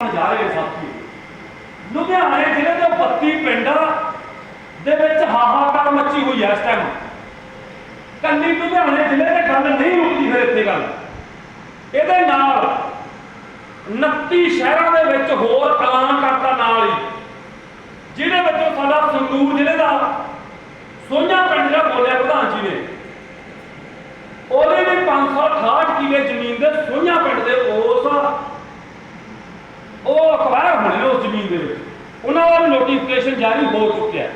ਜਾ ਰਹੇ ਸਾਥੀ। ਲੁਧਿਆਣੇ ਜ਼ਿਲ੍ਹੇ ਦੇ 32 ਪਿੰਡਾਂ ਦੇ ਵਿੱਚ ਹਾਹਾਕਾਰ ਮੱਚੀ ਹੋਈ ਹੈ ਇਸ ਟਾਈਮ ਕੱਲੀ ਲੁਧਿਆਣੇ ਜ਼ਿਲ੍ਹੇ ਦੇ ਗੱਲ ਨਹੀਂ ਰੁਕਦੀ ਫਿਰ ਇੱਥੇ ਗੱਲ। ਇਹਦੇ ਨਾਲ 29 ਸ਼ਹਿਰਾਂ ਦੇ ਵਿੱਚ ਹੋਰ ਐਲਾਨ ਕਰਤਾ ਨਾਲ ਹੀ। ਜਿਹਦੇ ਵਿੱਚੋਂ ਸਾਡਾ ਸੰਗਰੂਰ ਜ਼ਿਲ੍ਹੇ ਦਾ ਸੋਝਾ ਪਿੰਡ ਜਿਹੜਾ ਬੋਲਿਆ ਪ੍ਰਧਾਨ ਜੀ ਨੇ ਉਹਦੇ ਵੀ 568 ਕਿਲੇ ਜ਼ਮੀਨ ਦੇ ਸੋਝਾ ਪਿੰਡ ਦੇ ਉਸ ਉਹ ਅਖਬਾਰ ਹੋਣੇ ਉਸ ਜ਼ਮੀਨ ਦੇ ਵਿੱਚ। ਉਹਨਾਂ ਦਾ ਨੋਟੀਫਿਕੇਸ਼ਨ ਜਾਰੀ ਹੋ ਚੁੱਕਿਆ ਹੈ।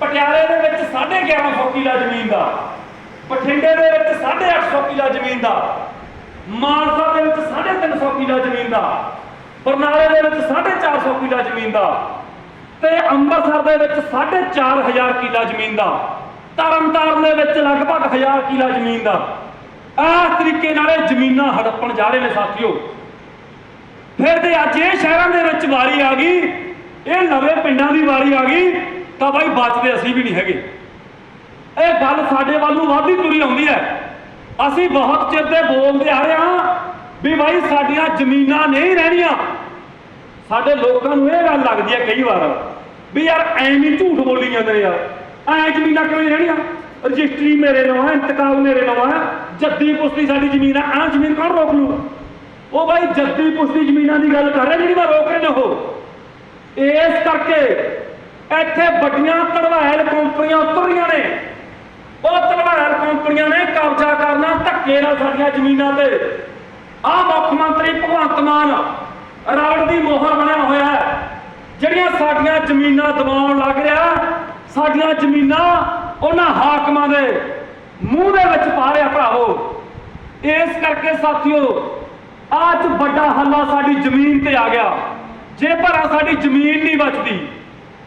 ਪਟਿਆਲੇ ਦੇ ਵਿੱਚ 1150 ਕਿਲਾ ਜ਼ਮੀਨ ਦਾ, ਬਠਿੰਡੇ ਦੇ ਵਿੱਚ 850 ਕਿਲਾ ਜ਼ਮੀਨ ਦਾ, ਮਾਨਸਾ ਦੇ ਵਿੱਚ 350 ਕਿਲਾ ਜ਼ਮੀਨ ਦਾ, ਬਰਨਾਲੇ ਦੇ ਵਿੱਚ 450 ਕਿਲਾ ਜ਼ਮੀਨ ਦਾ ਤੇ ਅੰਮ੍ਰਿਤਸਰ ਦੇ ਵਿੱਚ 4500 ਕਿਲਾ ਜ਼ਮੀਨ ਦਾ, ਤਰਨਤਾਰਨ ਦੇ ਵਿੱਚ ਲਗਭਗ 1000 ਕਿਲਾ ਜ਼ਮੀਨ ਦਾ। ਇਸ ਤਰੀਕੇ ਨਾਲ ਇਹ ਜ਼ਮੀਨਾਂ ਹੜੱਪਣ ਜਾ ਰਹੇ ਨੇ ਸਾਥੀਓ। ਫਿਰ ਤੇ ਅੱਜ ਇਹ ਸ਼ਹਿਰਾਂ ਦੇ ਵਿੱਚ ਵਾਰੀ ਆ ਗਈ, ਇਹ ਨਵੇਂ ਪਿੰਡਾਂ ਦੀ ਵਾਰੀ ਆ ਗਈ, ਤਾਂ ਬਾਈ ਬਚਦੇ ਅਸੀਂ ਵੀ ਨਹੀਂ ਹੈਗੇ। ਇਹ ਗੱਲ ਸਾਡੇ ਵੱਲ ਨੂੰ ਵਾਧੀ ਤੁਰੀ ਆਉਂਦੀ ਹੈ। ਅਸੀਂ ਬਹੁਤ ਚਿਰ ਦੇ ਬੋਲਦੇ ਆ ਰਹੇ ਹਾਂ ਵੀ ਬਾਈ ਸਾਡੀਆਂ ਜ਼ਮੀਨਾਂ ਨਹੀਂ ਰਹਿਣੀਆਂ। ਸਾਡੇ ਲੋਕਾਂ ਨੂੰ ਇਹ ਗੱਲ ਲੱਗਦੀ ਹੈ ਕਈ ਵਾਰ ਵੀ ਯਾਰ ਐਵੇਂ ਝੂਠ ਬੋਲੀ ਜਾਂਦੇ ਨੇ ਯਾਰ। ਐ ਜ਼ਮੀਨਾਂ ਕਿਉਂ ਰਹਿਣੀਆਂ? ਰਜਿਸਟਰੀ ਮੇਰੇ ਨਾਮ ਹੈ, ਇੰਤਕਾਲ ਮੇਰੇ ਨਾਮ ਹੈ, ਜੱਦੀ ਪੁਸ਼ਤੀ ਸਾਡੀ ਜ਼ਮੀਨ ਹੈ ਆਹ ਜ਼ਮੀਨ ਕੌਣ ਰੋਕ ਲੂ ਉਹ ਬਾਈ ਜੱਦੀ ਪੁਸ਼ਤੀ ਜ਼ਮੀਨਾਂ ਦੀ ਗੱਲ ਕਰ ਰਹੇ ਜਿਹੜੀ ਮੈਂ ਰੋਕ ਰਹੇ ਨੇ ਉਹ। ਇਸ ਕਰਕੇ ਇੱਥੇ ਵੱਡੀਆਂ ਧੜਵਾਇਲ ਕੰਪਨੀਆਂ ਉਤਰ ਨੇ। ਉਹ ਧੜਵਾਇਲ ਕੰਪਨੀਆਂ ਨੇ ਕਬਜ਼ਾ ਕਰਨਾ ਧੱਕੇ ਨਾਲ ਸਾਡੀਆਂ ਜ਼ਮੀਨਾਂ ਤੇ। ਆਹ ਮੁੱਖ ਮੰਤਰੀ ਭਗਵੰਤ ਮਾਨ ਰਾਵੜ ਦੀ ਮੋਹਰ ਬਣਿਆ ਹੋਇਆ ਹੈ। ਜਿਹੜੀਆਂ ਸਾਡੀਆਂ ਜ਼ਮੀਨਾਂ ਦਬਾਉਣ ਲੱਗ ਰਿਹਾ, ਸਾਡੀਆਂ ਜ਼ਮੀਨਾਂ ਉਹਨਾਂ ਹਾਕਮਾਂ ਦੇ ਮੂੰਹ ਦੇ ਵਿੱਚ ਪਾ ਰਿਹਾ ਭਰਾਵੋ। ਇਸ ਕਰਕੇ ਸਾਥੀਓ ਅੱਜ ਵੱਡਾ ਹੱਲਾ ਸਾਡੀ ਜ਼ਮੀਨ ਤੇ ਆ ਗਿਆ। ਜੇ ਭਰਾ ਸਾਡੀ ਜ਼ਮੀਨ ਨਹੀਂ ਬਚਦੀ